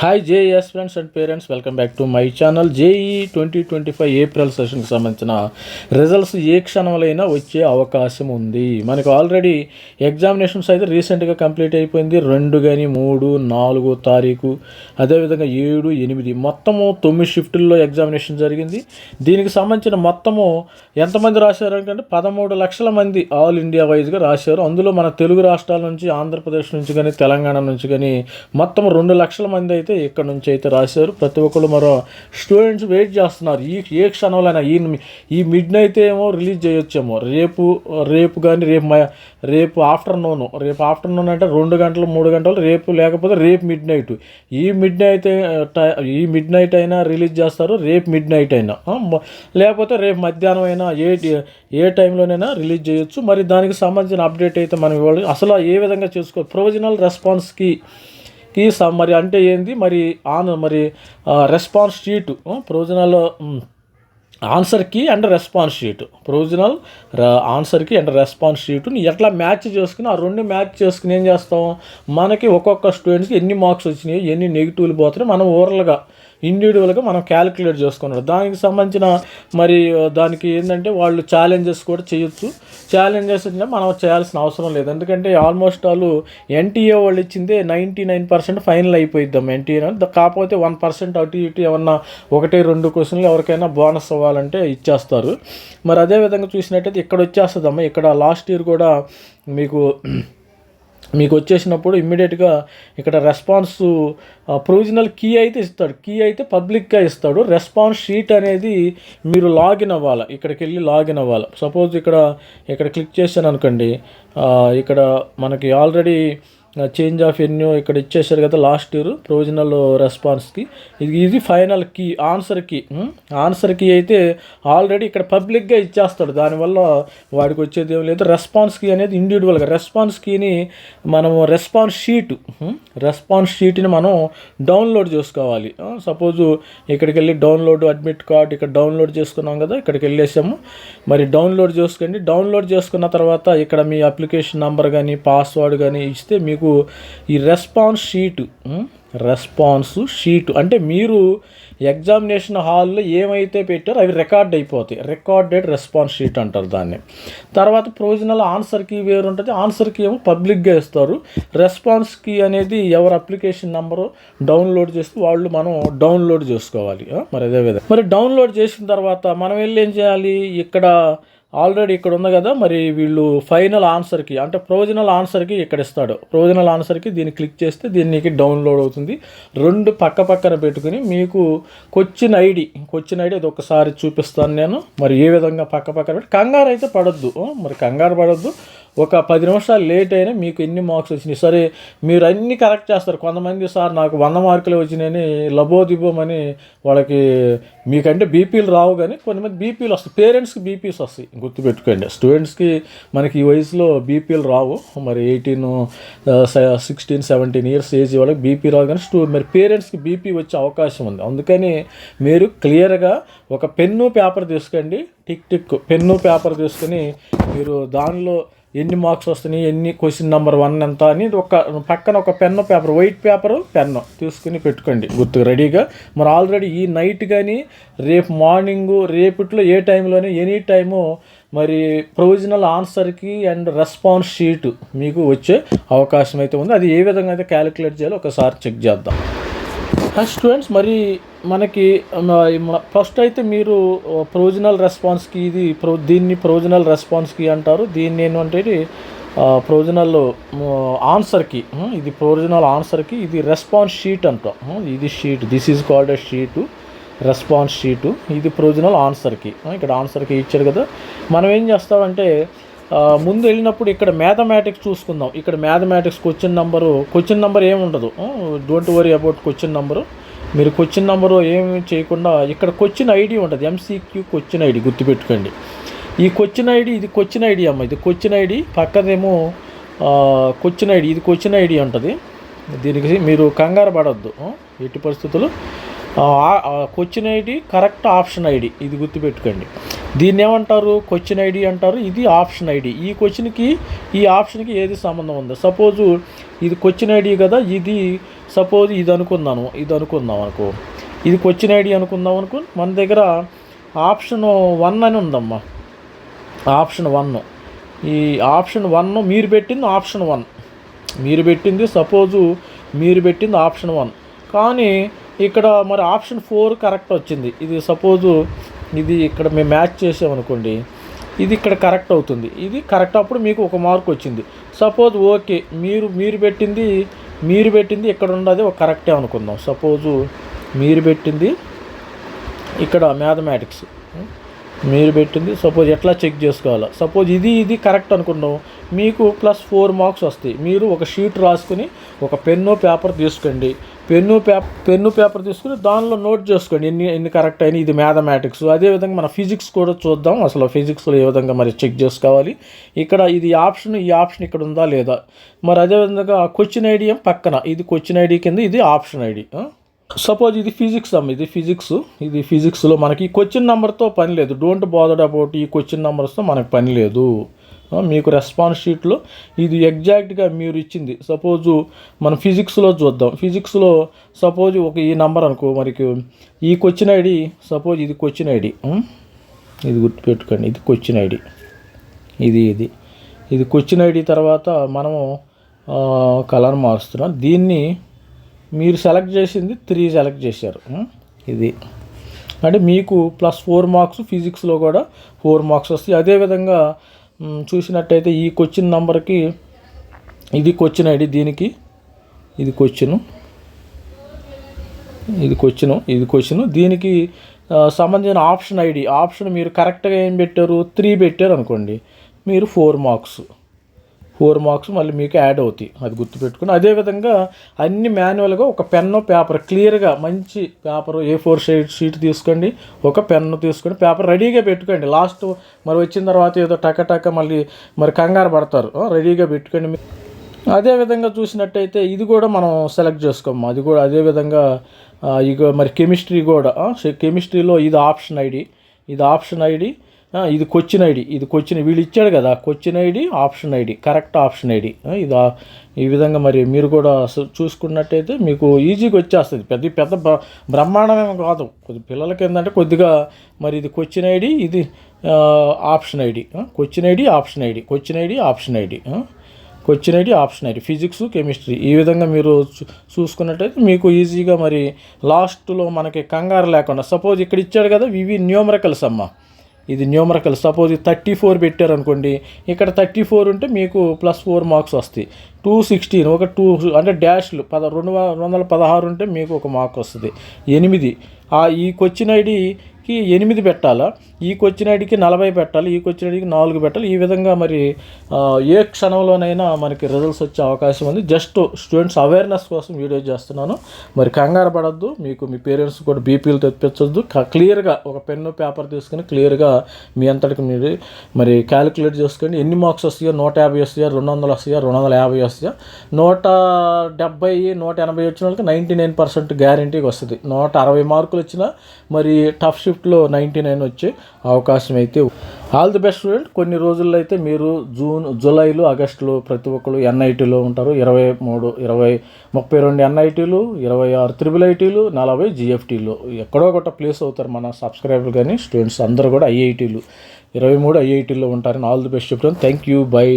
Hi JS friends and parents welcome back to my channel JEE twenty twenty five April సెషన్కి సంబంధించిన results ఏ క్షణంలో వచ్చే అవకాశం ఉంది. మనకు ఆల్రెడీ ఎగ్జామినేషన్స్ అయితే రీసెంట్గా కంప్లీట్ అయిపోయింది. రెండు కానీ మూడు నాలుగు తారీఖు అదేవిధంగా ఏడు ఎనిమిది మొత్తము తొమ్మిది షిఫ్టుల్లో ఎగ్జామినేషన్ జరిగింది. దీనికి సంబంధించిన మొత్తము ఎంతమంది రాశారు అంటే పదమూడు లక్షల మంది ఆల్ ఇండియా వైజ్గా రాశారు. అందులో మన తెలుగు రాష్ట్రాల నుంచి ఆంధ్రప్రదేశ్ నుంచి కానీ తెలంగాణ నుంచి కానీ మొత్తం రెండు లక్షల మంది అయితే ఇక్కడ నుంచి అయితే రాశారు. ప్రతి ఒక్కరు మరో స్టూడెంట్స్ వెయిట్ చేస్తున్నారు. ఈ ఏ క్షణంలోనైనా ఈ ఈ మిడ్ నైట్ ఏమో రిలీజ్ చేయొచ్చేమో. రేపు రేపు కానీ రేపు మ- రేపు ఆఫ్టర్నూన్ రేపు ఆఫ్టర్నూన్ అంటే రెండు గంటలు మూడు గంటలు రేపు లేకపోతే రేపు మిడ్ నైట్. ఈ మిడ్ నైట్ ఈ మిడ్ నైట్ అయినా రిలీజ్ చేస్తారు రేపు మిడ్ నైట్ అయినా. లేకపోతే రేపు మధ్యాహ్నం అయినా ఏ ఏ టైంలోనైనా రిలీజ్ చేయొచ్చు. మరి దానికి సంబంధించిన అప్డేట్ అయితే మనం ఇవ్వాలి. అసలు ఏ విధంగా చేసుకో ప్రొవిజనల్ రెస్పాన్స్కి కి స- మరి అంటే ఏంది? మరి ఆన్ మరి రెస్పాన్స్ షీటు ప్రొవిజనల్ ఆన్సర్కి అండ్ రెస్పాన్స్ షీట్ ప్రొవిజనల్ ఆన్సర్కి అండ్ రెస్పాన్స్ షీట్ని ఎట్లా మ్యాచ్ చేసుకుని ఆ రెండు మ్యాచ్ చేసుకుని ఏం చేస్తాం? మనకి ఒక్కొక్క స్టూడెంట్స్కి ఎన్ని మార్క్స్ వచ్చినాయి ఎన్ని నెగిటివ్లు పోతున్నాయి మనం ఓవరాల్గా ఇండివిజువల్గా మనం క్యాలిక్యులేట్ చేసుకున్నాడు దానికి సంబంధించిన మరి దానికి ఏంటంటే వాళ్ళు ఛాలెంజెస్ కూడా చేయొచ్చు. ఛాలెంజెస్ అంటే మనం చేయాల్సిన అవసరం లేదు. ఎందుకంటే ఆల్మోస్ట్ వాళ్ళు ఎన్టీఏ వాళ్ళు ఇచ్చిందే నైంటీ నైన్ పర్సెంట్ ఫైనల్ అయిపోయిద్దాం ఎన్టీఏ కాకపోతే వన్ పర్సెంట్ అటు ఇటు ఏమన్నా ఒకటి రెండు క్వశ్చన్లు ఎవరికైనా బోనస్ అవ్వాలంటే ఇచ్చేస్తారు. మరి అదే విధంగా చూసినట్టయితే ఇక్కడ వచ్చేస్తుందమ్మా. ఇక్కడ లాస్ట్ ఇయర్ కూడా మీకు మీకు వచ్చేసినప్పుడు ఇమ్మీడియట్గా ఇక్కడ రెస్పాన్స్ ప్రొవిజనల్ కీ అయితే ఇస్తాడు. కీ అయితే పబ్లిక్గా ఇస్తాడు. రెస్పాన్స్ షీట్ అనేది మీరు లాగిన్ అవ్వాలి. ఇక్కడికి వెళ్ళి లాగిన్ అవ్వాలి. సపోజ్ ఇక్కడ ఇక్కడ క్లిక్ చేశాను అనుకోండి ఇక్కడ మనకి ఆల్రెడీ చేంజ్ ఆఫ్ ఎన్యూ ఇక్కడ ఇచ్చేసారు కదా లాస్ట్ ఇయర్ ప్రొవిజనల్ రెస్పాన్స్కి ఇది ఇది final key answer key answer key అయితే ఆల్రెడీ ఇక్కడ పబ్లిక్గా ఇచ్చేస్తాడు. దానివల్ల వాడికి వచ్చేది ఏం లేదు. రెస్పాన్స్ కీ అనేది ఇండివిజువల్గా రెస్పాన్స్ కీని మనము రెస్పాన్స్ షీట్ రెస్పాన్స్ షీట్ని మనం డౌన్లోడ్ చేసుకోవాలి. సపోజు ఇక్కడికి వెళ్ళి డౌన్లోడ్ అడ్మిట్ కార్డ్ ఇక్కడ డౌన్లోడ్ చేసుకున్నాం కదా ఇక్కడికి వెళ్ళేసాము. మరి డౌన్లోడ్ చేసుకోండి. డౌన్లోడ్ చేసుకున్న తర్వాత ఇక్కడ మీ అప్లికేషన్ నెంబర్ కానీ పాస్వర్డ్ కానీ ఇస్తే మీకు ఈ రెస్పాన్స్ షీటు రెస్పాన్స్ షీటు అంటే మీరు ఎగ్జామినేషన్ హాల్లో ఏమైతే పెట్టారో అవి రికార్డ్ అయిపోతాయి. రికార్డెడ్ రెస్పాన్స్ షీట్ అంటారు దాన్ని. తర్వాత ప్రొవిజనల్ ఆన్సర్కి వేరు ఉంటుంది. ఆన్సర్కి ఏమో పబ్లిక్గా ఇస్తారు. రెస్పాన్స్కి అనేది ఎవరు అప్లికేషన్ నెంబరు డౌన్లోడ్ చేస్తే వాళ్ళు మనం డౌన్లోడ్ చేసుకోవాలి. మరి అదే విధంగా మరి డౌన్లోడ్ చేసిన తర్వాత మనం వెళ్ళి ఏం చేయాలి? ఇక్కడ ఆల్రెడీ ఇక్కడ ఉంది కదా మరి వీళ్ళు ఫైనల్ ఆన్సర్కి అంటే ప్రొవిజనల్ ఆన్సర్కి ఇక్కడ ఇస్తాడు. ప్రొవిజనల్ ఆన్సర్కి దీన్ని క్లిక్ చేస్తే దీనికి డౌన్లోడ్ అవుతుంది. రెండు పక్క పక్కన పెట్టుకుని మీకు కొచ్చిన ఐడి కొచ్చిన ఐడి అది ఒకసారి చూపిస్తాను నేను. మరి ఏ విధంగా పక్క పక్కన పెట్టి కంగారు అయితే పడద్దు. మరి కంగారు పడద్దు. ఒక పది నిమిషాలు లేట్ అయినా మీకు ఎన్ని మార్క్స్ వచ్చినాయి? సరే మీరు అన్నీ కరెక్ట్ చేస్తారు. కొంతమంది సార్ నాకు వంద మార్కులు వచ్చినాయని లబోదిబోమని వాళ్ళకి మీకంటే బీపీలు రావు కానీ కొంతమంది బీపీలు వస్తాయి. పేరెంట్స్కి బీపీస్ వస్తాయి. గుర్తుపెట్టుకోండి. స్టూడెంట్స్కి మనకి ఈ వయసులో బీపీలు రావు. మరి eighteen sixteen seventeen years age వాళ్ళకి బీపీ రావు కానీ స్టూ మరి పేరెంట్స్కి బీపీ వచ్చే అవకాశం ఉంది. అందుకని మీరు క్లియర్గా ఒక పెన్ను పేపర్ తీసుకోండి. టిక్ టిక్ పెన్ను పేపర్ తీసుకొని మీరు దానిలో ఎన్ని మార్క్స్ వస్తున్నాయి ఎన్ని క్వశ్చన్ నెంబర్ వన్ ఎంత అని ఒక పక్కన ఒక pen paper white paper pen తీసుకుని పెట్టుకోండి. గుర్తు రెడీగా. మరి ఆల్రెడీ ఈ నైట్ కానీ రేపు మార్నింగ్ రేపట్లో ఏ టైంలోనే ఎనీ టైము మరి ప్రొవిజనల్ ఆన్సర్కి అండ్ రెస్పాన్స్ షీట్ మీకు వచ్చే అవకాశం అయితే ఉంది. అది ఏ విధంగా అయితే క్యాలిక్యులేట్ చేయాలో ఒకసారి చెక్ చేద్దాం. స్టూడెంట్స్ మరి మనకి ఫస్ట్ అయితే మీరు ప్రొవిజనల్ రెస్పాన్స్కి ఇది ప్రో దీన్ని ప్రొవిజనల్ రెస్పాన్స్కి అంటారు. దీన్ని ఏంటంటే ప్రొవిజనల్ ఆన్సర్కి ఇది ప్రొవిజనల్ ఆన్సర్కి ఇది రెస్పాన్స్ షీట్ అంటాం. ఇది sheet this is called a sheet response sheet ఇది ప్రొవిజనల్ ఆన్సర్కి ఇక్కడ ఆన్సర్కి ఇచ్చారు కదా. మనం ఏం చేస్తామంటే ముందు వెళ్ళినప్పుడు ఇక్కడ మ్యాథమెటిక్స్ చూసుకుందాం. ఇక్కడ mathematics question number question number ఏమి ఉండదు don't worry about question number. మీరు క్వశ్చన్ నెంబరు ఏమి చేయకుండా ఇక్కడ క్వశ్చన్ ఐడి ఉంటుంది ఎంసీక్యూ క్వశ్చన్ ఐడి గుర్తుపెట్టుకోండి ఈ క్వశ్చన్ ఐడి ఇది క్వశ్చన్ ఐడి అమ్మ ఇది క్వశ్చన్ ఐడి పక్కదేమో క్వశ్చన్ ఐడి ఇది క్వశ్చన్ ఐడి ఉంటుంది దీనికి మీరు కంగారు పడద్దు ఎట్టి పరిస్థితులు question ID correct option ID ఇది గుర్తుపెట్టుకోండి దీన్ని ఏమంటారు క్వశ్చన్ ఐడి అంటారు ఇది ఆప్షన్ ఐడి ఈ క్వశ్చన్కి ఈ ఆప్షన్కి ఏది సంబంధం ఉంది సపోజు ఇది క్వశ్చన్ ఐడి కదా ఇది సపోజ్ ఇది అనుకుందాను ఇది అనుకుందాం అనుకో. ఇది క్వశ్చన్ ఐడి అనుకుందాం అనుకో మన దగ్గర ఆప్షన్ వన్ అని ఉందమ్మా. ఆప్షన్ వన్ ఈ ఆప్షన్ వన్ మీరు పెట్టింది ఆప్షన్ వన్ మీరు పెట్టింది సపోజు మీరు పెట్టింది ఆప్షన్ వన్ కానీ ఇక్కడ మరి ఆప్షన్ ఫోర్ కరెక్ట్ వచ్చింది. ఇది సపోజు ఇది ఇక్కడ మేము మ్యాచ్ చేసామనుకోండి ఇది ఇక్కడ కరెక్ట్ అవుతుంది. ఇది కరెక్ట్ అప్పుడు మీకు ఒక మార్క్ వచ్చింది. సపోజ్ ఓకే మీరు మీరు పెట్టింది మీరు పెట్టింది ఇక్కడ ఉన్నది ఒక కరెక్టే అనుకుందాం. సపోజు మీరు పెట్టింది ఇక్కడ మ్యాథమెటిక్స్. మీరు పెట్టింది సపోజ్ ఎట్లా చెక్ చేసుకోవాలో? సపోజ్ ఇది ఇది కరెక్ట్ అనుకున్నాం మీకు ప్లస్ ఫోర్ మార్క్స్ వస్తాయి. మీరు ఒక షీట్ రాసుకుని ఒక పెన్ను పేపర్ తీసుకోండి. పెన్ను పేపర్ పెన్ను పేపర్ తీసుకుని దానిలో నోట్ చేసుకోండి. ఎన్ని ఎన్ని కరెక్ట్ అయినాయి ఇది మ్యాథమెటిక్స్ అదేవిధంగా మన ఫిజిక్స్ కూడా చూద్దాం. అసలు ఫిజిక్స్లో ఏ విధంగా మరి చెక్ చేసుకోవాలి? ఇక్కడ ఇది ఆప్షన్ ఈ ఆప్షన్ ఇక్కడ ఉందా లేదా? మరి అదేవిధంగా క్వశ్చన్ ఐడి ఏం పక్కన. ఇది క్వశ్చన్ ఐడి కింద ఇది ఆప్షన్ ఐడి సపోజ్ ఇది ఫిజిక్స్ అమ్మ ఇది ఫిజిక్స్ ఇది ఫిజిక్స్లో మనకి ఈ క్వశ్చన్ నెంబర్తో పని లేదు. డోంట్ బాదర్ అబౌట్ ఈ క్వశ్చన్ నెంబర్స్తో మనకు పని లేదు. మీకు రెస్పాన్స్ షీట్లో ఇది ఎగ్జాక్ట్గా మీరు ఇచ్చింది. సపోజు మనం ఫిజిక్స్లో చూద్దాం. ఫిజిక్స్లో సపోజ్ ఒక ఈ నెంబర్ అనుకో మనకి ఈ క్వశ్చన్ ఐడి సపోజ్ ఇది క్వశ్చన్ ఐడి ఇది గుర్తుపెట్టుకోండి ఇది క్వశ్చన్ ఐడి ఇది ఇది. ఇది క్వశ్చన్ ఐడి తర్వాత మనము కలర్ మారుస్తున్నాం. దీన్ని మీరు సెలెక్ట్ చేసింది త్రీ సెలెక్ట్ చేశారు. ఇది. అంటే మీకు ప్లస్ ఫోర్ మార్క్స్ ఫిజిక్స్లో కూడా ఫోర్ మార్క్స్ వస్తాయి. అదేవిధంగా చూసినట్టయితే ఈ క్వశ్చన్ నెంబర్కి ఇది క్వశ్చన్ ఐడి దీనికి. ఇది క్వశ్చను. ఇది క్వశ్చను ఇది క్వశ్చను. దీనికి సంబంధించిన ఆప్షన్ ఐడి. ఆప్షన్ మీరు కరెక్ట్గా ఏం పెట్టారు? త్రీ పెట్టారు అనుకోండి మీరు ఫోర్ మార్క్స్. ఫోర్ మార్క్స్ మళ్ళీ మీకు యాడ్ అవుతాయి. అది గుర్తుపెట్టుకుని అదేవిధంగా అన్ని మాన్యువల్గా ఒక పెన్ను పేపర్ క్లియర్గా మంచి paper A four sheet sheet తీసుకోండి. ఒక పెన్ను తీసుకొని పేపర్ రెడీగా పెట్టుకోండి. లాస్ట్ మరి వచ్చిన తర్వాత ఏదో టక టక మళ్ళీ మరి కంగారు పడతారు. రెడీగా పెట్టుకోండి. అదేవిధంగా అదే విధంగా చూసినట్టయితే ఇది కూడా మనం సెలెక్ట్ చేసుకోము. అది కూడా అదే విధంగా ఇక మరి కెమిస్ట్రీ కూడా కెమిస్ట్రీలో ఇది ఆప్షన్ ఐడి. ఇది ఆప్షన్ ఐడి. ఇది క్వశ్చన్ ఐడి ఇది క్వశ్చన్ వీళ్ళు ఇచ్చాడు కదా question ID option ID correct option ID ఇది ఈ విధంగా మరి మీరు కూడా చూసుకున్నట్టయితే మీకు ఈజీగా వచ్చేస్తుంది. పెద్ద పెద్ద బ్ర- బ్రహ్మాండమేం కాదు. కొద్ది పిల్లలకి ఏంటంటే కొద్దిగా మరి ఇది క్వశ్చన్ ఐడి ఇది option ID question ID option ID question ID option ID question ID option ID physics chemistry ఈ విధంగా మీరు చూ- చూసుకున్నట్టయితే మీకు ఈజీగా మరి లాస్ట్లో మనకి కంగారు లేకుండా సపోజ్ ఇక్కడ ఇచ్చాడు కదా ఇవి న్యూమరకల్స్ అమ్మ. ఇది న్యూమరికల్. సపోజ్ థర్టీ ఫోర్ పెట్టారు అనుకోండి ఇక్కడ థర్టీ ఫోర్ ఉంటే మీకు ప్లస్ ఫోర్ మార్క్స్ వస్తాయి. టూ సిక్స్టీన్ ఒక టూ అంటే డాష్లు పద రెండు వందల పదహారు ఉంటే మీకు ఒక మార్క్ వస్తుంది. ఎనిమిది. ఆ ఈ క్వశ్చన్ కి ఎనిమిది పెట్టాలా? ఈకొచ్చినడికి నలభై పెట్టాలి ఈకొచ్చినడికి నాలుగు పెట్టాలి. ఈ విధంగా మరి ఏ క్షణంలోనైనా మనకి రిజల్ట్స్ వచ్చే అవకాశం ఉంది. జస్ట్ స్టూడెంట్స్ అవేర్నెస్ కోసం వీడియో చేస్తున్నాను. మరి కంగారు పడద్దు. మీకు మీ పేరెంట్స్ కూడా బీపీలు తెప్పించొద్దు. క్లియర్గా ఒక పెన్ను పేపర్ తీసుకుని క్లియర్గా మీ అంతటికి మీరు మరి క్యాలిక్యులేట్ చేసుకోండి. ఎన్ని మార్క్స్ వస్తాయో? నూట యాభై వస్తాయో? రెండు వందలు వస్తాయో? రెండు వందల యాభై వస్తాయో? నూట డెబ్బై నూట ఎనభై వచ్చిన వాళ్ళకి నైంటీ నైన్ పర్సెంట్ గ్యారంటీగా వస్తుంది. నూట అరవై మార్కులు వచ్చినా మరి టఫ్ షిఫ్ట్లో నైంటీ నైన్ వచ్చే అవకాశం అయితే ఆల్ ది బెస్ట్ స్టూడెంట్ కొన్ని రోజుల్లో అయితే మీరు జూన్ జూలైలో ఆగస్టులో ప్రతి ఒక్కరు ఎన్ఐటీలో ఉంటారు. ఇరవై మూడు ఇరవై ముప్పై రెండు ఎన్ఐటీలు ఇరవై ఆరు త్రిబుల్ ఐటీలు నలభై జిఎఫ్టీలు ఎక్కడో ఒకట ప్లేస్ అవుతారు మన సబ్స్క్రైబర్ కానీ స్టూడెంట్స్ అందరూ కూడా ఐఐటీలు ఇరవై మూడు ఐఐటీలో ఉంటారని ఆల్ ది బెస్ట్ చెప్తాను థ్యాంక్ యూ బై